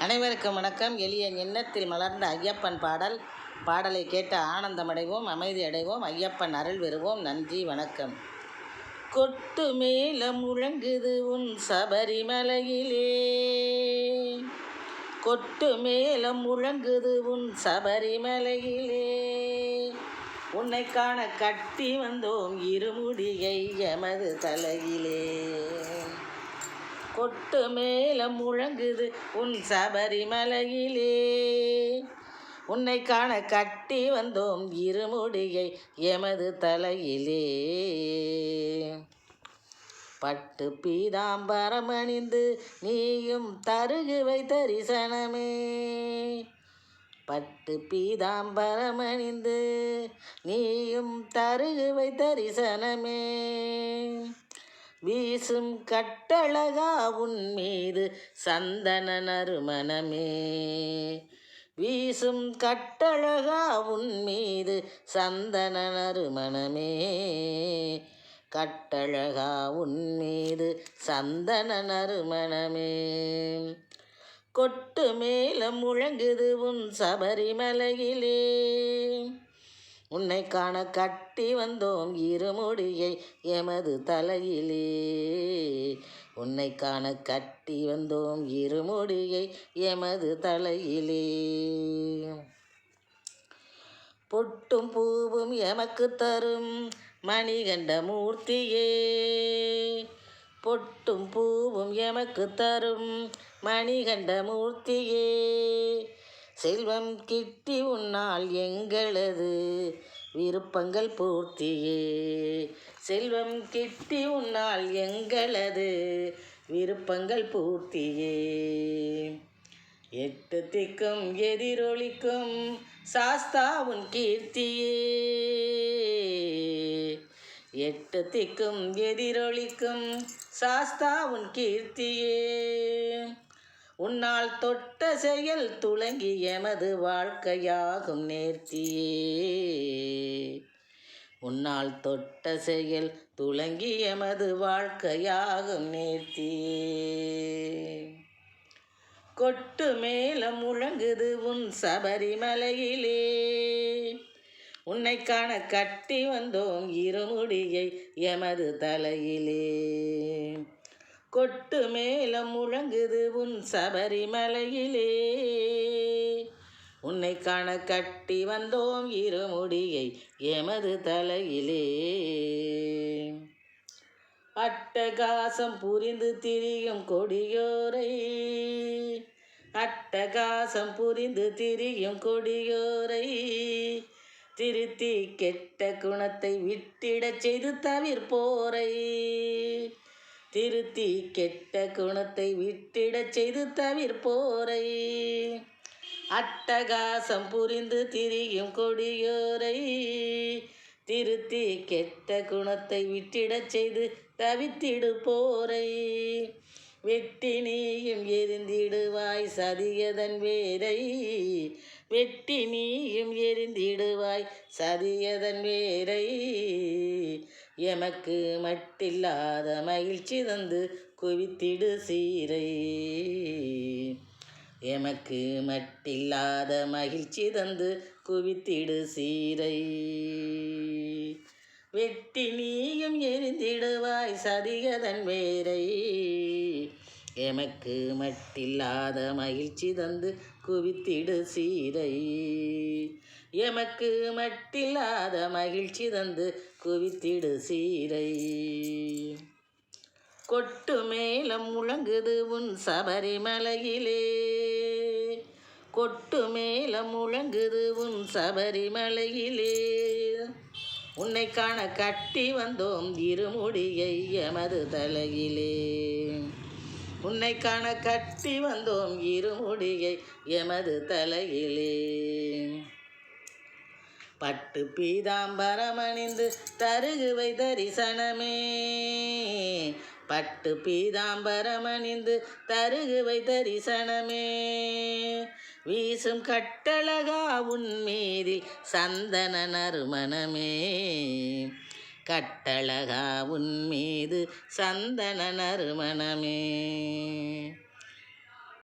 அனைவருக்கும் வணக்கம். எளிய எண்ணத்தில் மலர்ந்த ஐயப்பன் பாடல். பாடலை கேட்டு ஆனந்தமடைவோம் அமைதி அடைவோம் ஐயப்பன் அருள் பெறுவோம். நன்றி வணக்கம். கொட்டு மேல முழங்குது உன் சபரிமலையிலே. கொட்டு மேல முழங்குது உன் சபரிமலையிலே. உன்னை காண கட்டி வந்தோம் இருமுடியை எமது தலையிலே. கொட்டு மேல முழங்குது உன் சபரிமலையிலே. உன்னை காண கட்டி வந்தோம் இருமுடியை எமது தலையிலே. பட்டு பீதாம்பரம் அணிந்து நீயும் தருகுவை தரிசனமே பட்டு பீதாம்பரம் அணிந்து நீயும் தருகுவை தரிசனமே வீசும் கட்டழகா உன் மீது சந்தன நறுமணமே. வீசும் கட்டழகா உன் மீது சந்தன நறுமணமே. கட்டழகா உன் மீது சந்தன நறுமணமே. கொட்டு மேல முழங்குது உன் சபரிமலையிலே. உன்னை காண கட்டி வந்தோம் இருமுடியை எமது தலையிலே. உன்னை காண கட்டி வந்தோம் இருமுடியை எமது தலையிலே. பொட்டும் பூவும் எமக்கு தரும் மணிகண்ட மூர்த்தியே. பொட்டும் பூவும் எமக்கு தரும் மணிகண்ட மூர்த்தியே. செல்வம் கிட்டி உன்னால் எங்களது விருப்பங்கள் பூர்த்தியே. செல்வம் கிட்டி உன்னால் எங்களது விருப்பங்கள் பூர்த்தியே. எட்டு திக்கும் எதிரொலிக்கும் சாஸ்தா உன் கீர்த்தியே. எட்டு திக்கும் எதிரொலிக்கும் சாஸ்தா உன் கீர்த்தியே. உன்னால் தொட்ட செயல் துளங்கி எமது வாழ்க்கையாகும் நேர்த்தியே. உன்னால் தொட்ட செயல் துளங்கி எமது வாழ்க்கையாகும் நேர்த்தியே. கொட்டு மேல முழங்குது உன் சபரிமலையிலே. உன்னை காண கட்டி வந்தோம் இருமுடியை எமது தலையிலே. கொட்டு மேலம் முழங்குது உன் சபரிமலையிலே. உன்னை காண கட்டி வந்தோம் இருமுடியை எமது தலையிலே. அட்டகாசம் புரிந்து திரியும் கொடியோரை. அட்டகாசம் புரிந்து திரியும் கொடியோரை. திருத்தி கெட்ட குணத்தை விட்டிடச் செய்து தவிர்ப்போரை. திருத்தி கெட்ட குணத்தை விட்டிடச் செய்து தவிர்ப்போரை. அட்டகாசம் புரிந்து திரியும் கொடியோரை. திருத்தி கெட்ட குணத்தை விட்டிடச் செய்து தவித்திடு போரை வெட்டி நீயும் எரிந்திடுவாய் சதியதன் வேரை. வெட்டி நீயும் எரிந்திடுவாய் சதியதன் வேரை. எமக்கு மட்டில்லாத மகிழ்ச்சி தந்து குவித்திடு சீரை. எமக்கு மட்டில்லாத மகிழ்ச்சி தந்து குவித்திடு சீரை. வெட்டி நீயும் எரிந்திடுவாய் சதிகதன் வேரை. எமக்கு மட்டில்லாத மகிழ்ச்சி தந்து குவித்திடு சீரை எமக்கு மட்டில்லாத மகிழ்ச்சி தந்து குவித்திடு சீரை கொட்டு மேளம் முழங்குது உன் சபரிமலையிலே. கொட்டு மேளம் முழங்குது உன் சபரிமலையிலே. உன்னை காண கட்டி வந்தோம் இருமுடியை எமது தலையிலே. உன்னை காண கட்டி வந்தோம் இருமுடியை எமது தலையிலே. பட்டு பீதாம்பரமணிந்து தருகுவை தரிசனமே. பட்டு பீதாம்பரமணிந்து தருகுவை தரிசனமே. வீசும் கட்டழகா உன்மீதில் சந்தன நறுமணமே. கட்டழகா உன் மீது சந்தன நறுமணமே.